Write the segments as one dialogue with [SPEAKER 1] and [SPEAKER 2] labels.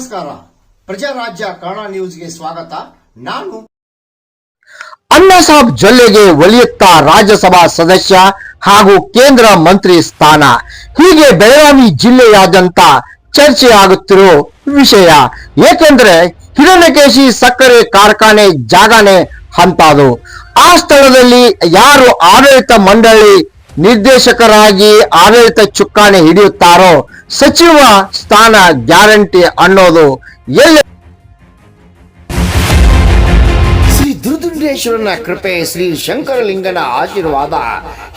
[SPEAKER 1] ನಮಸ್ಕಾರ. ಪ್ರಜಾರಾಜ್ಯ ಕನ್ನಡ ನ್ಯೂಸ್ಗೆ ಸ್ವಾಗತ. ನಾನು
[SPEAKER 2] ಅಣ್ಣಾ ಸಾಬ್ ಜೊಲ್ಲೆಗೆ ಒಲಿಯುತ್ತಾ ರಾಜ್ಯಸಭಾ ಸದಸ್ಯ ಹಾಗೂ ಕೇಂದ್ರ ಮಂತ್ರಿ ಸ್ಥಾನ. ಹೀಗೆ ಬೆಳಗಾವಿ ಜಿಲ್ಲೆಯಾದ್ಯಂತ ಚರ್ಚೆಯಾಗುತ್ತಿರೋ ವಿಷಯ. ಏಕೆಂದ್ರೆ ಹಿರಣ್ಯಕೇಶಿ ಸಕ್ಕರೆ ಕಾರ್ಖಾನೆ ಜಾಗನೇ ಹಂತಾದು. ಆ ಸ್ಥಳದಲ್ಲಿ ಯಾರು ಆಡಳಿತ ಮಂಡಳಿ ನಿರ್ದೇಶಕರಾಗಿ ಆಡಳಿತ ಚುಕ್ಕಾಣೆ ಹಿಡಿಯುತ್ತಾರೋ ಸಚಿವ ಸ್ಥಾನ ಗ್ಯಾರಂಟಿ ಅನ್ನೋದು ಎಲ್ಲಿ
[SPEAKER 1] ಶ್ರೀ ದುರ್ದುಂಡೇಶ್ವರನ ಕೃಪೆ ಶ್ರೀ ಶಂಕರಲಿಂಗನ ಆಶೀರ್ವಾದ.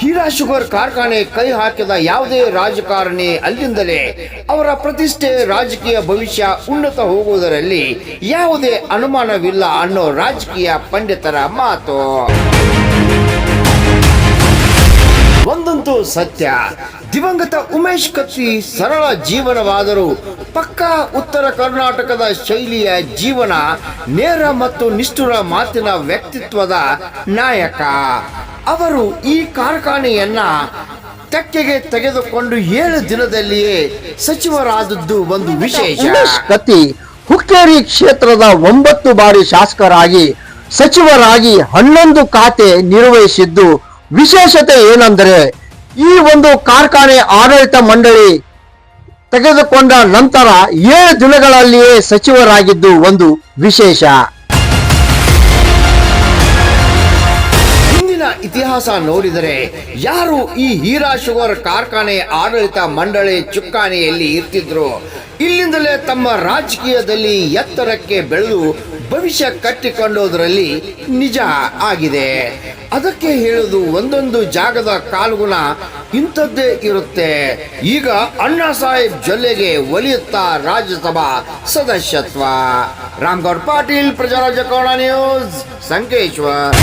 [SPEAKER 1] ಹೀರಾ ಶುಗರ್ ಕಾರ್ಖಾನೆ ಕೈ ಹಾಕಿದ ಯಾವುದೇ ರಾಜಕಾರಣಿ ಅಲ್ಲಿಂದಲೇ ಅವರ ಪ್ರತಿಷ್ಠೆ ರಾಜಕೀಯ ಭವಿಷ್ಯ ಉನ್ನತ ಹೋಗುವುದರಲ್ಲಿ ಯಾವುದೇ ಅನುಮಾನವಿಲ್ಲ ಅನ್ನೋ ರಾಜಕೀಯ ಪಂಡಿತರ ಮಾತು. ಸತ್ಯ. ದಿವಂಗತ ಉಮೇಶ್ ಕತ್ತಿ ಸರಳ ಜೀವನವಾದರೂ ಪಕ್ಕಾ ಉತ್ತರ ಕರ್ನಾಟಕದ ಶೈಲಿಯ ಜೀವನ ನೇರ ಮತ್ತು ನಿಷ್ಠುರ ಮಾತಿನ ವ್ಯಕ್ತಿತ್ವದ ನಾಯಕ. ಅವರು ಈ ಕಾರ್ಖಾನೆಯನ್ನ ತೆಕ್ಕೆಗೆ ತೆಗೆದುಕೊಂಡು ಏಳು ದಿನದಲ್ಲಿಯೇ ಸಚಿವರಾದದ್ದು ಒಂದು ವಿಶೇಷ.
[SPEAKER 2] ಕತ್ತಿ ಹುಕ್ಕೇರಿ ಕ್ಷೇತ್ರದ ಒಂಬತ್ತು ಬಾರಿ ಶಾಸಕರಾಗಿ ಸಚಿವರಾಗಿ ಹನ್ನೊಂದು ಖಾತೆ ನಿರ್ವಹಿಸಿದ್ದು ವಿಶೇಷತೆ ಏನೆಂದರೆ ಈ ಒಂದು ಕಾರ್ಖಾನೆ ಆಡಳಿತ ಮಂಡಳಿ ತೆಗೆದುಕೊಂಡ ನಂತರ ಏಳು ದಿನಗಳಲ್ಲಿಯೇ ಸಚಿವರಾಗಿದ್ದು ಒಂದು ವಿಶೇಷ.
[SPEAKER 1] ಇತಿಹಾಸ ನೋಡಿದರೆ ಯಾರು ಈ ಹೀರಾ ಶುಗರ್ ಕಾರ್ಖಾನೆ ಆಡಳಿತ ಮಂಡಳಿ ಚುಕ್ಕಾಣಿಯಲ್ಲಿ ಇರ್ತಿದ್ರು? ಇಲ್ಲಿಂದಲೇ ತಮ್ಮ ರಾಜಕೀಯದಲ್ಲಿ ಎತ್ತರಕ್ಕೆ ಬೆಳೆದು ಭವಿಷ್ಯ ಕಟ್ಟಿಕೊಂಡೋದ್ರಲ್ಲಿ ನಿಜ ಆಗಿದೆ. ಅದಕ್ಕೆ ಹೇಳುದು ಒಂದೊಂದು ಜಾಗದ ಕಾಲುಗುಣ ಇಂಥದ್ದೇ ಇರುತ್ತೆ. ಈಗ ಅಣ್ಣಾ ಸಾಹೇಬ್ ಜೊಲ್ಲೆಗೆ ಒಲಿಯುತ್ತಾ ರಾಜ್ಯಸಭಾ ಸದಸ್ಯತ್ವ. ರಾಮ್ಗೌಡ್ ಪಾಟೀಲ್, ಪ್ರಜಾರಾಜ್ಯ ಕನ್ನಡ ನ್ಯೂಸ್, ಸಂಕೇಶ್ವರ್.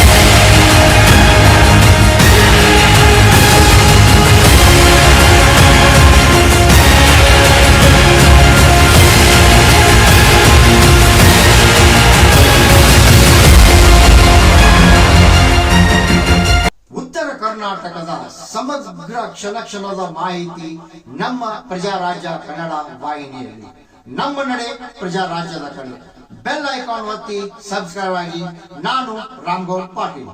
[SPEAKER 1] ಕರ್ನಾಟಕದ ಸಮಗ್ರ ಕ್ಷಣ ಕ್ಷಣದ ಮಾಹಿತಿ ನಮ್ಮ ಪ್ರಜಾರಾಜ್ಯ ಕನ್ನಡ ವಾಹಿನಿಯಲ್ಲಿ. ನಮ್ಮ ನಡೆ ಪ್ರಜಾರಾಜ್ಯದ ಕಡೆ. ಬೆಲ್ ಐಕಾನ್ ಒತ್ತಿ ಸಬ್ಸ್ಕ್ರೈಬ್ ಆಗಿ. ನಾನು ರಾಮ್ಗೌಡ್ ಪಾಟೀಲ್.